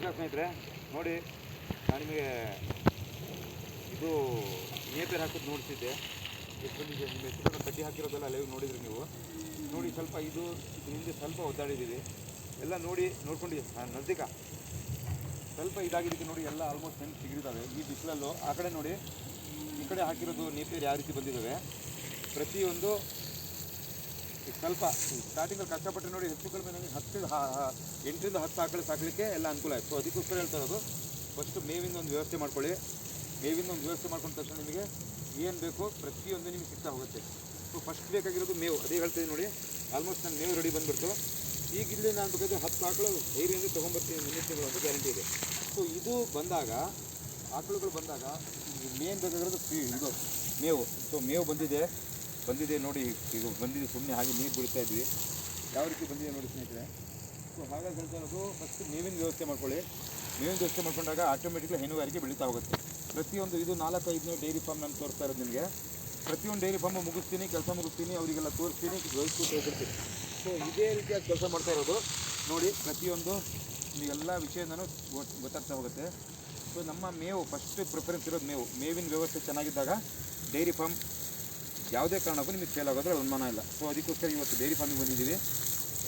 ನಮಸ್ಕಾರ ಸ್ನೇಹಿತರೆ, ನೋಡಿ, ನಾನು ನಿಮಗೆ ಇದು ನೇಪೇರ್ ಹಾಕೋದು ನೋಡ್ತಿದ್ದೆ. ಎಷ್ಟು ಕಡ್ಡಿ ಹಾಕಿರೋದೆಲ್ಲ ಲೈವ್ ನೋಡಿದ್ರಿ ನೀವು. ನೋಡಿ, ಸ್ವಲ್ಪ ಇದು ಹಿಂದೆ ಸ್ವಲ್ಪ ಒದ್ದಾಡಿದ್ದೀವಿ ಎಲ್ಲ ನೋಡಿ ನೋಡ್ಕೊಂಡು ನಜ್ದಿಕ ಸ್ವಲ್ಪ ಇದಾಗಿದ್ದಕ್ಕೆ ನೋಡಿ, ಎಲ್ಲ ಆಲ್ಮೋಸ್ಟ್ ಹೆಂಗೆ ಸಿಗಿದಾವೆ ಈ ಬಿಸಿಲಲ್ಲೂ ಆ ಕಡೆ ನೋಡಿ, ಈ ಕಡೆ ಹಾಕಿರೋದು ನೇಪೇರ್ ಯಾವ ರೀತಿ ಬಂದಿದ್ದಾವೆ? ಪ್ರತಿಯೊಂದು ಸ್ವಲ್ಪ ಸ್ಟಾರ್ಟಿಂಗಲ್ಲಿ ಕಷ್ಟಪಟ್ಟರೆ ನೋಡಿ ಹೆಚ್ಚು ಕಡಿಮೆ ನನಗೆ ಹತ್ತು ಎಂಟರಿಂದ ಹತ್ತು ಆಕಳು ಸಾಕಲಿಕ್ಕೆ ಎಲ್ಲ ಅನುಕೂಲ ಆಯಿತು. ಅದಕ್ಕೋಸ್ಕರ ಹೇಳ್ತಾ ಇರೋದು ಫಸ್ಟ್ ಮೇವಿಂದ ಒಂದು ವ್ಯವಸ್ಥೆ ಮಾಡ್ಕೊಳ್ಳಿ. ಮೇವಿಂದ ಒಂದು ವ್ಯವಸ್ಥೆ ಮಾಡ್ಕೊಂಡ ತಕ್ಷಣ ನಿಮಗೆ ಏನು ಬೇಕೋ ಪ್ರತಿಯೊಂದು ನಿಮಗೆ ಸಿಗ್ತಾ ಹೋಗುತ್ತೆ. ಸೊ ಫಸ್ಟ್ ಬೇಕಾಗಿರೋದು ಮೇವು. ಅದೇ ಹೇಳ್ತೀನಿ ನೋಡಿ ಆಲ್ಮೋಸ್ಟ್ ನಾನು ಮೇವು ರೆಡಿ ಬಂದ್ಬಿಡ್ತು. ಈಗ ನಾನು ಬೇಕಾದ್ರೆ ಹತ್ತು ಆಕಳು ಧೈರ್ಯದಿಂದ ತೊಗೊಂಬರ್ತೀನಿ, ಮುಂದಿನ ತಿಂಗಳು ಅಂತ ಗ್ಯಾರಂಟಿ ಇದೆ. ಸೊ ಇದು ಬಂದಾಗ, ಆಕಳುಗಳು ಬಂದಾಗ ಮೇನ್ ಬೇಕಾಗಿರೋದು ಫೀ ಇದು ಮೇವು. ಸೊ ಮೇವು ಬಂದಿದೆ. ಬಂದಿದೆ ನೋಡಿ, ಈಗ ಬಂದಿದೆ ಸುಮ್ಮನೆ ಹಾಗೆ ನೀರು ಬಿಡ್ತಾ ಇದ್ವಿ. ಯಾವ ರೀತಿ ಬಂದಿದೆ ನೋಡಿ ಸ್ನೇಹಿತರೆ? ಸೊ ಹಾಗಾಗಿ ಹೇಳ್ತಾ ಇರೋದು ಫಸ್ಟ್ ಮೇವಿನ ವ್ಯವಸ್ಥೆ ಮಾಡ್ಕೊಳ್ಳಿ. ಮೇವಿನ ವ್ಯವಸ್ಥೆ ಮಾಡ್ಕೊಂಡಾಗ ಆಟೋಮೆಟಿಕ್ಲಿ ಹೈನುಗಾರಿಕೆ ಬೆಳೀತಾ ಹೋಗುತ್ತೆ. ಪ್ರತಿಯೊಂದು ಇದು ನಾಲ್ಕು ಐದನೇ ಡೈರಿ ಫಾರ್ಮ್ ನಾನು ತೋರಿಸ್ತಾ ಇರೋದು ನಿಮಗೆ. ಪ್ರತಿಯೊಂದು ಡೈರಿ ಫಾರ್ಮ್ ಮುಗಿಸ್ತೀನಿ, ಕೆಲಸ ಮುಗಿಸ್ತೀನಿ, ಅವರಿಗೆಲ್ಲ ತೋರಿಸ್ತೀನಿ ವ್ಯವಸ್ಥೆ ತೋರಿಸ್ತೀನಿ ಸೊ ಇದೇ ರೀತಿಯಾಗಿ ಕೆಲಸ ಮಾಡ್ತಾ ಇರೋದು. ನೋಡಿ, ಪ್ರತಿಯೊಂದು ಎಲ್ಲ ವಿಷಯನೂ ಗೊತ್ತಾಗ್ತಾ ಹೋಗುತ್ತೆ. ಸೊ ನಮ್ಮ ಮೇವು ಫಸ್ಟ್ ಪ್ರಿಫರೆನ್ಸ್ ಇರೋದು ಮೇವು. ಮೇವಿನ ವ್ಯವಸ್ಥೆ ಚೆನ್ನಾಗಿದ್ದಾಗ ಡೈರಿ ಫಾರ್ಮ್ ಯಾವುದೇ ಕಾರಣಕ್ಕೂ ನಿಮಗೆ ಫೇಲ್ ಆಗೋದ್ರೆ ಅನುಮಾನ ಇಲ್ಲ. ಸೊ ಅದಕ್ಕೋಸ್ಕರ ಇವತ್ತು ಡೈರಿ ಫಾರ್ಮಿಗೆ ಬಂದಿದ್ದೀವಿ.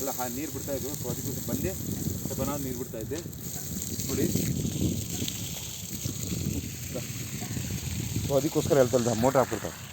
ಎಲ್ಲ ಹಾ, ನೀರು ಬಿಡ್ತಾ ಇದ್ವು. ಸೊ ಅದಕ್ಕೋಸ್ಕರ ಬಂದೆ. ಸ್ವಲ್ಪ ನಾನು ನೀರು ಬಿಡ್ತಾ ಇದ್ದೆ. ನೋಡಿ. ಸೊ ಅದಕ್ಕೋಸ್ಕರ ಹೇಳ್ತಾ ಮೋಟ್ರ್ ಹಾಕ್ಬಿಡ್ತಾರೆ